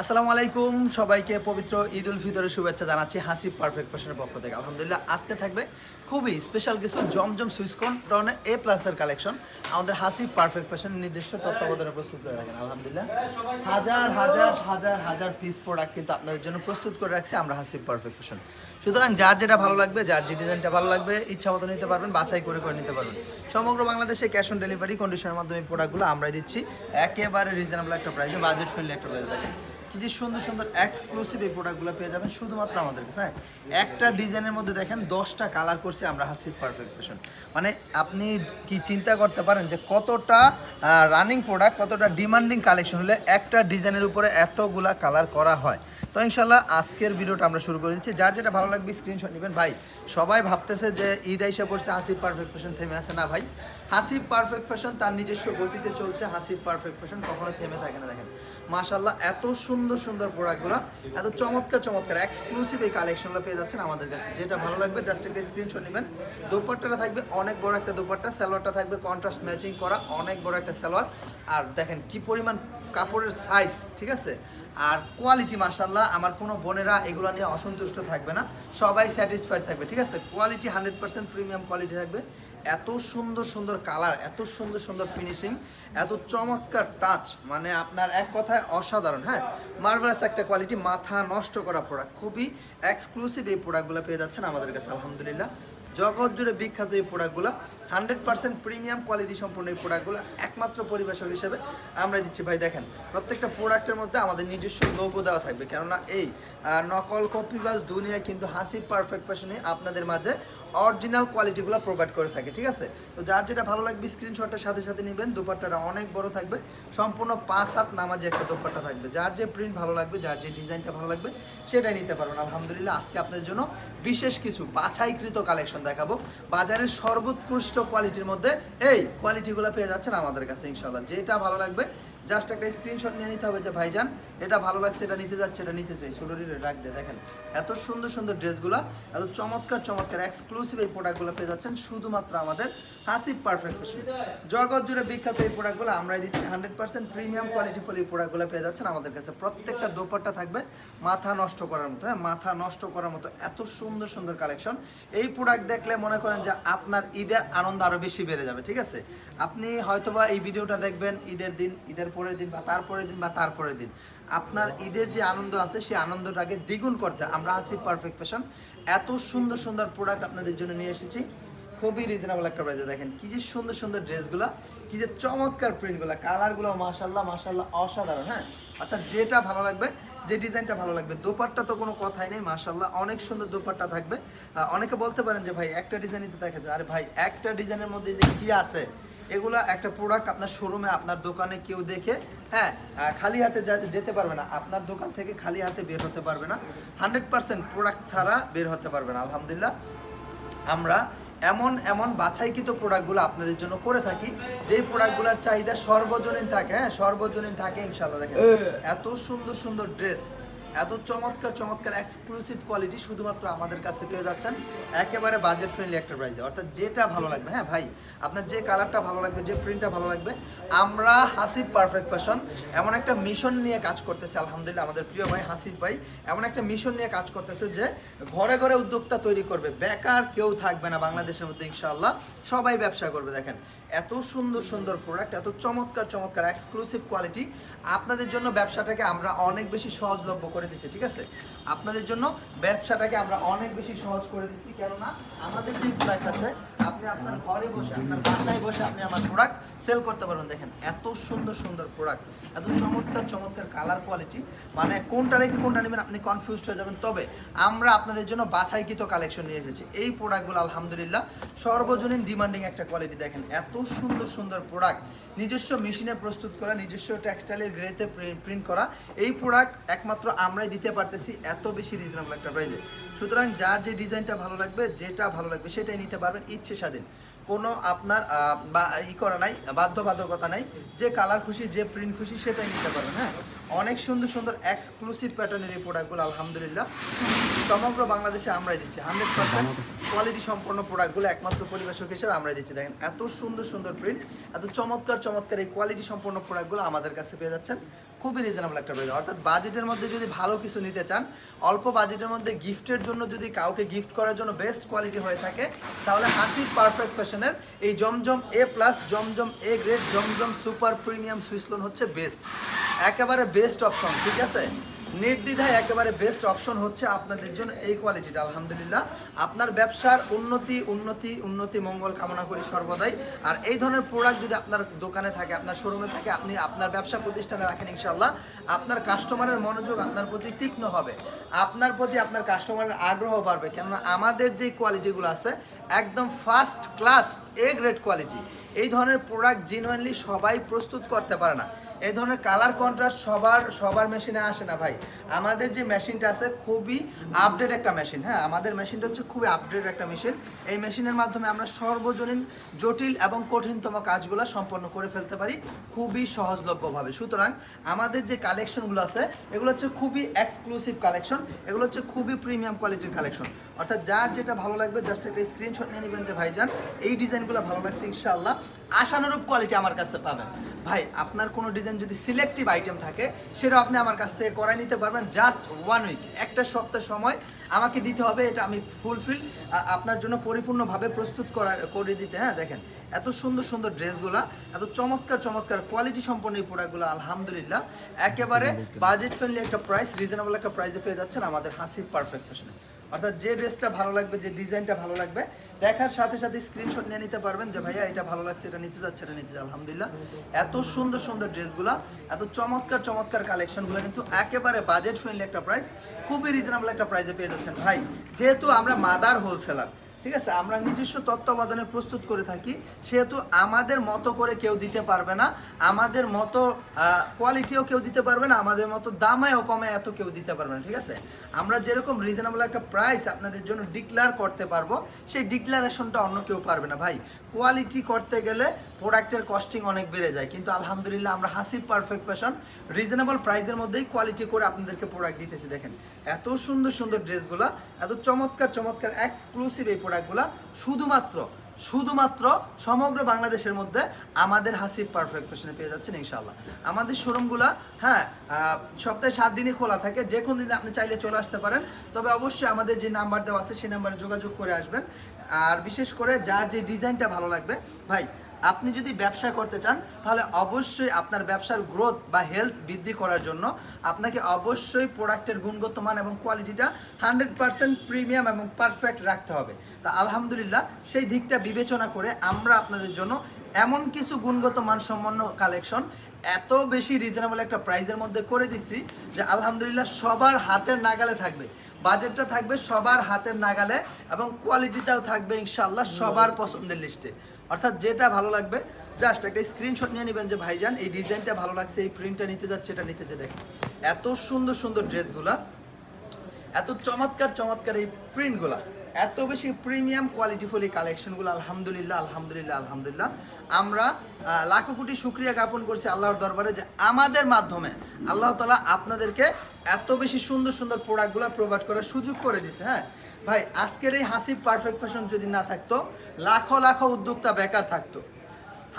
আসসালামু আলাইকুম। সবাইকে পবিত্র ঈদ উল ফিতরের শুভেচ্ছা জানাচ্ছি হাসিব পারফেক্ট ফ্যাশনের পক্ষ থেকে। আলহামদুলিল্লাহ, আজকে থাকবে খুবই স্পেশাল কিছু জমজম সুইসকন টনের এ প্লাসের কালেকশন আমাদের হাসিব পারফেক্ট ফ্যাশন নিজস্ব তত্ত্বাবধানে প্রস্তুত করে রাখেন, আলহামদুলিল্লাহ। হাজার হাজার হাজার হাজার পিস প্রোডাক্ট কিন্তু আপনাদের জন্য প্রস্তুত করে রাখছি আমরা হাসিব পারফেক্ট ফ্যাশন। সুতরাং যার যেটা ভালো লাগবে, যার যে ডিজাইনটা ভালো লাগবে, ইচ্ছা মতো নিতে পারবেন, বাছাই করে করে নিতে পারবেন। সমগ্র বাংলাদেশে ক্যাশ অন ডেলিভারি কন্ডিশনের মাধ্যমে প্রোডাক্টগুলো আমরাই দিচ্ছি। একেবারে রিজনেবল একটা প্রাইসে বাজেট ফ্রেন্ডলি একটা প্রাইসে দেখেন। কি যে সুন্দর সুন্দর এক্সক্লুসিভ এই প্রোডাক্টগুলো পেয়ে যাবেন, শুধুমাত্র আমাদের কাছে হ্যাঁ একটা ডিজাইনের মধ্যে দেখেন, দশটা কালার করছি আমরা হাসির পারফেক্ট ফ্যাশন মানে আপনি কি চিন্তা করতে পারেন যে কতটা রানিং প্রোডাক্ট কতটা ডিমান্ডিং কালেকশন হলে একটা ডিজাইনের উপরে এতগুলা কালার করা হয়। তো ইনশাল্লাহ আজকের ভিডিওটা আমরা শুরু করে দিচ্ছি। যার যেটা ভালো লাগবে স্ক্রিনশট নেবেন। ভাই, সবাই ভাবতেছে যে ঈদ আইসা পড়ছে হাসিব পারফেক্ট ফ্যাশন থেমে আছে। না ভাই হাসিব পারফেক্ট ফ্যাশন তার নিজস্ব গতিতে চলছে হাসিব পারফেক্ট ফ্যাশন কখনো থেমে থাকে না, দেখেন। মাশাল্লাহ এত সুন্দর সুন্দর প্রোডাক্টগুলো এত চমৎকার চমৎকার এক্সক্লুসিভ এই কালেকশনগুলো পেয়ে যাচ্ছেন আমাদের কাছে। যেটা ভালো লাগবে জাস্ট একটা স্ক্রিনশট নেবেন। দোপাট্টাটা থাকবে, অনেক বড় একটা দোপাট্টা, সালোয়ারটা থাকবে কন্ট্রাস্ট ম্যাচিং করা, অনেক বড় একটা সালোয়ার। আর দেখেন, কি পরিমাণ কাপড়ের সাইজ ঠিক আছে? আর কোয়ালিটি মাসাল্লাহ আমার কোনো বোনেরা এগুলো নিয়ে অসন্তুষ্ট থাকবে না। সবাই স্যাটিসফাইড থাকবে, ঠিক আছে? Quality hundred percent premium quality থাকবে। এত সুন্দর সুন্দর কালার, এত সুন্দর সুন্দর ফিনিশিং এত চমৎকার টাচ মানে আপনার এক কথায় অসাধারণ হ্যাঁ? মার্ভেলাস একটা কোয়ালিটি মাথা নষ্ট করা প্রোডাক্ট খুবই এক্সক্লুসিভ এই প্রোডাক্টগুলো পেয়ে যাচ্ছেন আমাদের কাছে, আলহামদুলিল্লাহ। জগৎ জুড়ে বিখ্যাত এই প্রোডাক্টগুলো হান্ড্রেড পার্সেন্ট প্রিমিয়াম কোয়ালিটি সম্পূর্ণ এই প্রোডাক্টগুলো একমাত্র পরিবেশক হিসেবে আমরা দিচ্ছি। ভাই, দেখেন, প্রত্যেকটা প্রোডাক্টের মধ্যে আমাদের নিজস্ব লোগো দেওয়া থাকবে। কেননা এই নকল কপিবাজ দুনিয়ায় কিন্তু হাসি পারফেক্ট ফ্যাশনে আপনাদের মাঝে অরিজিনাল কোয়ালিটিগুলো প্রোভাইড করে থাকে, ঠিক আছে? তো যার যেটা ভালো লাগবে স্ক্রিনশটের সাথে সাথে নেবেন। দুপাট্টাটা অনেক বড় থাকবে। সম্পূর্ণ পাঁচ সাত নামাজে একটা দুপাট্টা থাকবে। যার যে প্রিন্ট ভালো লাগবে, যার যে ডিজাইনটা ভালো লাগবে, সেটাই নিতে পারবেন। আলহামদুলিল্লাহ, আজকে আপনাদের জন্য বিশেষ কিছু বাছাইকৃত কালেকশন দেখাবো। বাজারের সর্বোৎকৃষ্ট কোয়ালিটির মধ্যে এই কোয়ালিটিগুলো পেয়ে যাচ্ছেন আমাদের কাছে ইনশাল্লাহ যেটা ভালো লাগবে জাস্ট একটা স্ক্রিনশট নিয়ে নিতে হবে যে, ভাইজান, এটা ভালো লাগছে, এটা নিতে যাচ্ছে, এটা নিতে চাই। শরীরে রাখ দিয়ে দেখেন। এত সুন্দর সুন্দর ড্রেসগুলো, এত চমৎকার চমৎকার এক্সক্লুসিভ এই প্রোডাক্টগুলো পেয়ে যাচ্ছেন শুধুমাত্র আমাদের হাসিব পারফেক্ট ফ্যাশনে জগৎ জুড়ে বিখ্যাত এই প্রোডাক্টগুলো আমরাই দিচ্ছি hundred percent premium quality full এই প্রোডাক্টগুলো পেয়ে যাচ্ছেন আমাদের কাছে। প্রত্যেকটা দোপাট্টা থাকবে মাথা নষ্ট করার মতো হ্যাঁ মাথা নষ্ট করার মতো এত সুন্দর সুন্দর কালেকশন এই প্রোডাক্ট দেখলে মনে করেন যে আপনার ঈদের আনন্দ আরও বেশি বেড়ে যাবে, ঠিক আছে? আপনি হয়তোবা এই ভিডিওটা দেখবেন ঈদের দিন, ঈদের পরের দিন বা তারপরের দিন বা তারপরের দিন। আপনার ঈদের যে আনন্দ আছে, সেই আনন্দটাকে দ্বিগুণ করতে আমরা আছি পারফেক্ট ফ্যাশন এত সুন্দর সুন্দর প্রোডাক্ট আপনাদের জন্য নিয়ে এসেছি। খুবই রিজনেবল একটা প্রাইসে দেখেন। কি যে সুন্দর সুন্দর ড্রেসগুলো, কি যে চমৎকার প্রিন্টগুলো কালারগুলো মাশাল্লাহ মাশাল্লাহ অসাধারণ হ্যাঁ? অর্থাৎ যেটা ভালো লাগবে, যে ডিজাইনটা ভালো লাগবে, দোপাট্টা তো কোনো কথাই নেই মাশাল্লাহ অনেক সুন্দর দোপাট্টা থাকবে। অনেকে বলতে পারেন যে, ভাই, একটা ডিজাইনই তো দেখা যায়। আরে ভাই, একটা ডিজাইনের মধ্যে যে কি আছে, এগুলা একটা প্রোডাক্ট আপনার শোরুমে আপনার দোকানে কেউ দেখে হ্যাঁ খালি হাতে যেতে পারবে না। আপনার দোকান থেকে খালি হাতে বের হতে পারবে না। হান্ড্রেড পার্সেন্ট প্রোডাক্ট ছাড়া বের হতে পারবে না, আলহামদুলিল্লাহ। আমরা এমন এমন বাছাইকৃত প্রোডাক্টগুলো আপনাদের জন্য করে থাকি যেই প্রোডাক্টগুলোর চাহিদা সর্বজনীন থাকে হ্যাঁ সর্বজনীন থাকে ইনশাল্লাহ দেখেন। এত সুন্দর সুন্দর ড্রেস এত চমৎকার চমৎকার এক্সক্লুসিভ কোয়ালিটি শুধুমাত্র আমাদের কাছে পেয়ে যাচ্ছেন একেবারে বাজেট ফ্রেন্ডলি একটা প্রাইসে অর্থাৎ যেটা ভালো লাগবে হ্যাঁ ভাই, আপনার যে কালারটা ভালো লাগবে, যে প্রিন্টটা ভালো লাগবে, আমরা হাসিব পারফেক্ট ফ্যাশন এমন একটা মিশন নিয়ে কাজ করতেছে, আলহামদুলিল্লাহ, আমাদের প্রিয় ভাই হাসিব ভাই, এমন একটা মিশন নিয়ে কাজ করতেছে যে ঘরে ঘরে উদ্যোক্তা তৈরি করবে। বেকার কেউ থাকবে না বাংলাদেশের মধ্যে, ইনশাআল্লাহ। সবাই ব্যবসা করবে, দেখেন। এত সুন্দর সুন্দর প্রোডাক্ট এত চমৎকার চমৎকার এক্সক্লুসিভ কোয়ালিটি আপনাদের জন্য ব্যবসাটাকে আমরা অনেক বেশি সহজলভ্য করে দিচ্ছি ঠিক আছে? আপনাদের জন্য ব্যবসাটাকে আমরা অনেক বেশি সহজ করে দিচ্ছি কেননা আমাদের যে প্রোডাক্ট আছে, আপনি আপনার ঘরে বসে, আপনার বাসায় বসে আপনি আমার প্রোডাক্ট সেল করতে পারবেন। দেখেন, এত সুন্দর সুন্দর প্রোডাক্ট এত চমৎকার চমৎকার কালার কোয়ালিটি মানে কোনটা রেখে কোনটা নেবেন আপনি কনফিউজ হয়ে যাবেন। তবে আমরা আপনাদের জন্য বাছাইকৃত কালেকশন নিয়ে এসেছি। এই প্রোডাক্টগুলো আলহামদুলিল্লাহ সর্বজনীন ডিমান্ডিং একটা কোয়ালিটি দেখেন, এত সুন্দর সুন্দর প্রোডাক্ট নিজস্ব মেশিনে প্রস্তুত করা, নিজস্ব টেক্সটাইলের গ্রেতে প্রিন্ট করা। এই প্রোডাক্ট একমাত্র আমরাই দিতে পারতেছি এত বেশি রিজনেবল একটা প্রাইজে সুতরাং যার যে ডিজাইনটা ভালো লাগবে, যেটা ভালো লাগবে সেটাই নিতে পারবেন ইচ্ছে স্বাধীন। কোনো আপনার বা, ই করা নাই, বাধ্যবাধকতা নাই। যে কালার খুশি, যে প্রিন্ট খুশি সেটাই নিতে পারবেন হ্যাঁ? অনেক সুন্দর সুন্দর এক্সক্লুসিভ প্যাটার্নের এই প্রোডাক্টগুলো আলহামদুলিল্লাহ। সমগ্র বাংলাদেশে আমরাই দিচ্ছি। হান্ড্রেড পার্সেন্ট কোয়ালিটি সম্পন্ন প্রোডাক্টগুলো একমাত্র পরিবেশক হিসেবে আমরাই দিচ্ছি। দেখেন, এত সুন্দর সুন্দর প্রিন্ট এত চমৎকার চমৎকার এই কোয়ালিটি সম্পন্ন প্রোডাক্টগুলো আমাদের কাছে পেয়ে যাচ্ছেন। খুবই রিজনেবল একটা প্রাইস অর্থাৎ বাজেটের মধ্যে যদি ভালো কিছু নিতে চান, অল্প বাজেটের মধ্যে গিফটের জন্য যদি কাউকে গিফট করার জন্য বেস্ট কোয়ালিটি হয়ে থাকে, তাহলে হাসির পারফেক্ট ফ্যাশনের এই জমজম A plus Zamzam A grade Zamzam super premium Swiss lawn হচ্ছে বেস্ট একেবারে বেস্ট অপশন ঠিক আছে? নির্দ্বিধায় একেবারে বেস্ট অপশন হচ্ছে আপনাদের জন্য এই কোয়ালিটিটা আলহামদুলিল্লাহ। আপনার ব্যবসার উন্নতি উন্নতি উন্নতি, মঙ্গল কামনা করি সর্বদাই। আর এই ধরনের প্রোডাক্ট যদি আপনার দোকানে থাকে, আপনার শোরুমে থাকে, আপনি আপনার ব্যবসা প্রতিষ্ঠানে রাখেন ইনশাল্লাহ আপনার কাস্টমারের মনোযোগ আপনার প্রতি তীক্ষ্ণ হবে। আপনার প্রতি আপনার কাস্টমারের আগ্রহ বাড়বে। কেননা আমাদের যে কোয়ালিটিগুলো আছে, একদম first class A grade quality এই ধরনের প্রোডাক্ট জেনুইনলি সবাই প্রস্তুত করতে পারে না। এই ধরনের কালার কন্ট্রাস্ট সবার সবার মেশিনে আসে না ভাই। আমাদের যে মেশিনটা আছে, খুবই আপডেট একটা মেশিন হ্যাঁ? আমাদের মেশিনটা হচ্ছে খুবই আপডেট একটা মেশিন এই মেশিনের মাধ্যমে আমরা সর্বজনীন, জটিল এবং কঠিনতম কাজগুলো সম্পন্ন করে ফেলতে পারি খুবই সহজলভ্যভাবে। সুতরাং আমাদের যে কালেকশনগুলো আছে, এগুলো হচ্ছে খুবই এক্সক্লুসিভ কালেকশন এগুলো হচ্ছে খুবই প্রিমিয়াম কোয়ালিটির কালেকশন অর্থাৎ যার যেটা ভালো লাগবে জাস্ট একটা স্ক্রিনশট নিয়ে নেবেন যে, ভাইজান, এই ডিজাইনগুলো ভালো লাগছে, ইনশাআল্লাহ। আশানুরূপ কোয়ালিটি আমার কাছে পাবেন। ভাই, আপনার কোনো ডিজাইন যদি সিলেক্টিভ আইটেম থাকে সেটা আপনি আমার কাছ থেকে করাই নিতে পারবেন জাস্ট ওয়ান উইক একটা সপ্তাহ সময়। আমাকে দিতে হবে এটা আমি ফুলফিল আপনার জন্য পরিপূর্ণভাবে প্রস্তুত করা করে দিতে হ্যাঁ দেখেন। এত সুন্দর সুন্দর ড্রেসগুলো এত চমৎকার চমৎকার কোয়ালিটি সম্পন্ন এই প্রোডাক্টগুলো আলহামদুলিল্লাহ। একেবারে বাজেট ফ্রেন্ডলি একটা প্রাইস রিজনেবল একটা প্রাইসে পেয়ে যাচ্ছেন আমাদের হাসিব পারফেক্ট ফ্যাশনে অর্থাৎ যে ড্রেসটা ভালো লাগবে, যে ডিজাইনটা ভালো লাগবে, দেখার সাথে সাথে স্ক্রিনশট নিয়ে নিতে পারবেন যে ভাইয়া এটা ভালো লাগছে, এটা নিতে যাচ্ছে, এটা নিতে আলহামদুলিল্লাহ, এত সুন্দর সুন্দর ড্রেসগুলো, এত চমৎকার চমৎকার কালেকশনগুলো কিন্তু একেবারে বাজেট ফ্রেন্ডলি একটা প্রাইস খুবই রিজনেবল একটা প্রাইসে পেয়ে যাচ্ছেন। ভাই, যেহেতু আমরা মাদার হোলসেলার ঠিক আছে? আমরা নিজস্ব তত্ত্বাবধানে প্রস্তুত করে থাকি, সেহেতু আমাদের মতো করে কেউ দিতে পারবে না, আমাদের মতো কোয়ালিটিও কেউ দিতে পারবে না, আমাদের মতো দামেও কমে এত কেউ দিতে পারবে না, ঠিক আছে? আমরা যেরকম রিজনেবল একটা প্রাইস আপনাদের জন্য ডিক্লেয়ার করতে পারব, সেই ডিক্লারেশনটা অন্য কেউ পারবে না, ভাই। কোয়ালিটি করতে গেলে প্রোডাক্টের কস্টিং অনেক বেড়ে যায়। কিন্তু আলহামদুলিল্লাহ আমরা হাসিব পারফেক্ট ফ্যাশন রিজনেবল প্রাইসের মধ্যেই কোয়ালিটি করে আপনাদেরকে প্রোডাক্ট দিতেছি। দেখেন, এত সুন্দর সুন্দর ড্রেসগুলো এত চমৎকার চমৎকার এক্সক্লুসিভ এই প্রোডাক্টগুলো শুধুমাত্র শুধুমাত্র সমগ্র বাংলাদেশের মধ্যে আমাদের হাসিব পারফেক্ট ফ্যাশনে পেয়ে যাচ্ছেন ইনশাল্লাহ আমাদের শোরুমগুলো হ্যাঁ সপ্তাহে সাত দিনই খোলা থাকে, যে কোনো দিনে আপনি চাইলে চলে আসতে পারেন। তবে অবশ্যই আমাদের যে নাম্বার দেওয়া আছে সেই নাম্বারে যোগাযোগ করে আসবেন। আর বিশেষ করে যার যে ডিজাইনটা ভালো লাগবে, ভাই আপনি যদি ব্যবসা করতে চান, তাহলে অবশ্যই আপনার ব্যবসার গ্রোথ বা হেলথ বৃদ্ধি করার জন্য আপনাকে অবশ্যই প্রোডাক্টের গুণগত মান এবং কোয়ালিটিটা হান্ড্রেড পার্সেন্ট প্রিমিয়াম এবং পারফেক্ট রাখতে হবে। তা আলহামদুলিল্লাহ, সেই দিকটা বিবেচনা করে আমরা আপনাদের জন্য এমন কিছু গুণগত মান মানসম্পন্ন কালেকশন এত বেশি রিজনেবল একটা প্রাইসের মধ্যে করে দিচ্ছি যে আলহামদুলিল্লাহ সবার হাতের নাগালে থাকবে। বাজেটটা থাকবে সবার হাতের নাগালে এবং কোয়ালিটিটাও থাকবে ইনশাল্লাহ সবার পছন্দের লিস্টে অর্থাৎ যেটা ভালো লাগবে জাস্ট একটা স্ক্রিনশট নিয়ে নেবেন যে, ভাইজান, এই ডিজাইনটা ভালো লাগছে, এই প্রিন্টটা নিতে যাচ্ছে, এটা নিতে যে দেখেন, এত সুন্দর সুন্দর ড্রেসগুলা, এত চমৎকার চমৎকার এই প্রিন্টগুলা এত বেশি প্রিমিয়াম কোয়ালিটিফুল এই কালেকশনগুলো আলহামদুলিল্লাহ আলহামদুলিল্লাহ আলহামদুলিল্লাহ। আমরা লাখো কোটি শুক্রিয়া জ্ঞাপন করছি আল্লাহর দরবারে যে, আমাদের মাধ্যমে আল্লাহ তালা আপনাদেরকে এত বেশি সুন্দর সুন্দর প্রোডাক্টগুলো প্রোভাইড করার সুযোগ করে দিছে হ্যাঁ? ভাই, আজকের এই হাসিব পারফেক্ট ফ্যাশন যদি না থাকতো, লাখো লাখো উদ্যোক্তা বেকার থাকতো।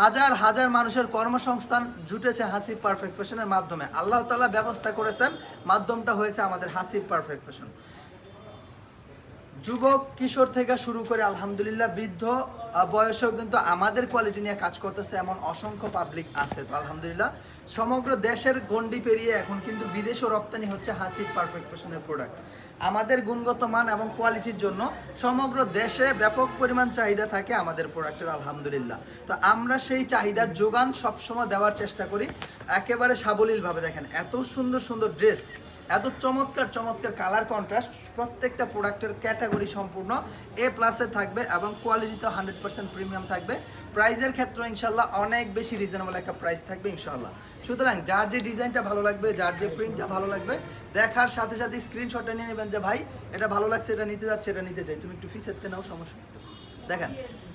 হাজার হাজার মানুষের কর্মসংস্থান জুটেছে হাসিব পারফেক্ট ফ্যাশনের মাধ্যমে। আল্লাহ তালা ব্যবস্থা করেছেন, মাধ্যমটা হয়েছে আমাদের হাসিব পারফেক্ট ফ্যাশন যুবক, কিশোর থেকে শুরু করে আলহামদুলিল্লাহ বৃদ্ধ বয়সেও কিন্তু আমাদের কোয়ালিটি নিয়ে কাজ করতেছে এমন অসংখ্য পাবলিক আছে। তো আলহামদুলিল্লাহ, সমগ্র দেশের গন্ডি পেরিয়ে এখন কিন্তু বিদেশও রপ্তানি হচ্ছে হাসিব পারফেক্ট ফ্যাশনের প্রোডাক্ট আমাদের গুণগত মান এবং কোয়ালিটির জন্য সমগ্র দেশে ব্যাপক পরিমাণ চাহিদা থাকে আমাদের প্রোডাক্টের আলহামদুলিল্লাহ। তো আমরা সেই চাহিদার যোগান সবসময় দেওয়ার চেষ্টা করি। একেবারে সাবলীলভাবে দেখেন, এত সুন্দর সুন্দর ড্রেস এত চমৎকার চমৎকার কালার কন্ট্রাস্ট প্রত্যেকটা প্রোডাক্টের ক্যাটাগরি সম্পূর্ণ এ প্লাসের থাকবে এবং কোয়ালিটিতে হান্ড্রেড পার্সেন্ট প্রিমিয়াম থাকবে। প্রাইজের ক্ষেত্রে ইনশাল্লাহ অনেক বেশি রিজনেবল একটা প্রাইস থাকবে ইনশাল্লাহ সুতরাং যার যে ডিজাইনটা ভালো লাগবে, যার যে প্রিন্টটা ভালো লাগবে, দেখার সাথে সাথে স্ক্রিনশটটা নিয়ে নেবেন যে, ভাই, এটা ভালো লাগছে, এটা নিতে যাচ্ছে, এটা নিতে চাই। তুমি একটু ফিস এতে নাও, সমস্যা দেখেন,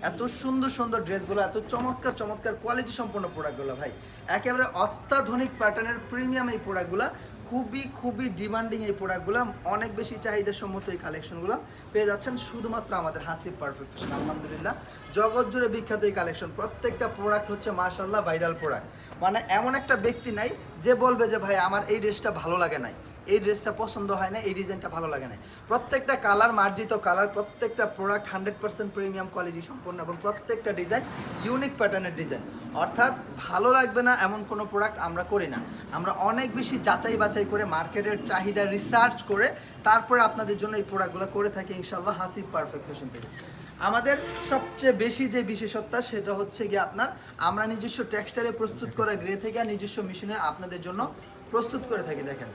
এত সুন্দর সুন্দর ড্রেসগুলো এত চমৎকার চমৎকার কোয়ালিটি সম্পন্ন প্রোডাক্টগুলো ভাই। একেবারে অত্যাধুনিক প্যাটার্নের প্রিমিয়াম এই প্রোডাক্টগুলো খুবই খুবই ডিমান্ডিং এই প্রোডাক্টগুলো অনেক বেশি চাহিদা সম্মত এই কালেকশনগুলো পেয়ে যাচ্ছেন শুধুমাত্র আমাদের হাসিব পারফেক্ট ফ্যাশন আলহামদুলিল্লাহ। জগৎ জুড়ে বিখ্যাত এই কালেকশন প্রত্যেকটা প্রোডাক্ট হচ্ছে মাশাল্লাহ ভাইরাল প্রোডাক্ট মানে এমন একটা ব্যক্তি নাই যে বলবে যে, ভাই, আমার এই ড্রেসটা ভালো লাগে নাই। এই ড্রেসটা পছন্দ হয় না এই ডিজাইনটা ভালো লাগে না প্রত্যেকটা কালার মার্জিত কালার প্রত্যেকটা product hundred percent premium quality সম্পন্ন এবং প্রত্যেকটা ডিজাইন ইউনিক প্যাটার্নের ডিজাইন অর্থাৎ ভালো লাগবে না এমন কোনো প্রোডাক্ট আমরা করি না। আমরা অনেক বেশি যাচাই বাছাই করে মার্কেটের চাহিদা রিসার্চ করে তারপরে আপনাদের জন্য এই প্রোডাক্টগুলো করে থাকি ইনশাল্লাহ হাসিব পারফেক্ট ফ্যাশন থেকে। আমাদের সবচেয়ে বেশি যে বিশেষত্ব সেটা হচ্ছে গিয়ে আপনার, আমরা নিজস্ব টেক্সটাইলে প্রস্তুত করা গ্রে থেকে নিজস্ব মেশিনে আপনাদের জন্য প্রস্তুত করে থাকি, দেখেন।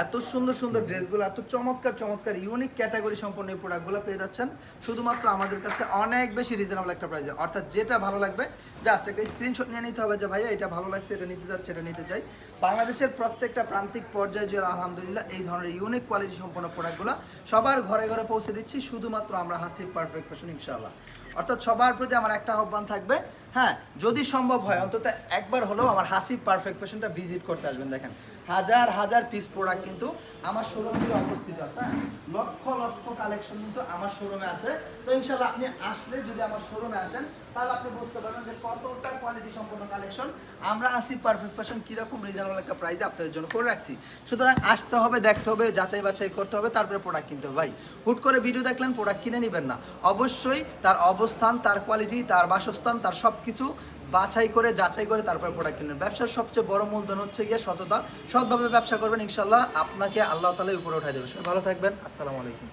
এত সুন্দর সুন্দর ড্রেসগুলো, এত চমৎকার চমৎকার ইউনিক ক্যাটাগরি সম্পন্ন এই প্রোডাক্টগুলো পেয়ে যাচ্ছেন। শুধুমাত্র আমাদের কাছে অনেক বেশি রিজনেবল একটা প্রাইসে অর্থাৎ যেটা ভালো লাগবে জাস্ট একটা স্ক্রিনশট নিয়ে নিতে হবে যে, ভাইয়া, এটা ভালো লাগছে, এটা নিতে যাচ্ছে এটা নিতে চাই। বাংলাদেশের প্রত্যেকটা প্রান্তিক পর্যায়ে যে আলহামদুলিল্লাহ, এই ধরনের ইউনিক কোয়ালিটি সম্পন্ন প্রোডাক্টগুলো সবার ঘরে ঘরে পৌঁছে দিচ্ছি, শুধুমাত্র আমরা হাসিব পারফেক্ট ফ্যাশন ইনশাআল্লাহ। অর্থাৎ সবার প্রতি আমার একটা আহ্বান থাকবে হ্যাঁ যদি সম্ভব হয়, অন্তত একবার হলেও আমার হাসিব পারফেক্ট ফ্যাশনটা ভিজিট করতে আসবেন, দেখেন। হাজার হাজার পিস প্রোডাক্ট কিন্তু আমার শোরুমে অবস্থিত আছে হ্যাঁ? লক্ষ লক্ষ কালেকশন কিন্তু আমার শোরুমে আছে। তো ইনশাল্লাহ আপনি আসলে যদি আমার শোরুমে আসেন, তাহলে আপনি বুঝতে পারবেন যে কতটা কোয়ালিটি সম্পন্ন কালেকশন আমরা আসি পারফেক্ট ফ্যাশন কীরকম রিজনেবল একটা প্রাইসে আপনাদের জন্য করে রাখছি। সুতরাং আসতে হবে, দেখতে হবে, যাচাই বাছাই করতে হবে, তারপরে প্রোডাক্ট কিনতে হবে। ভাই, হুট করে ভিডিও দেখলেন প্রোডাক্ট কিনে নেবেন না। অবশ্যই তার অবস্থান, তার কোয়ালিটি তার বাসস্থান, তার সব কিছু বাছাই করে, যাচাই করে তারপর প্রোডাক্ট কিনবেন। ব্যবসার সবচেয়ে বড় মূলধন হচ্ছে গিয়ে সততা। সৎভাবে ব্যবসা করবেন ইনশাল্লাহ আপনাকে আল্লাহ তালাই উপরে উঠাই দেবে। সবাই ভালো থাকবেন। আসসালামু আলাইকুম।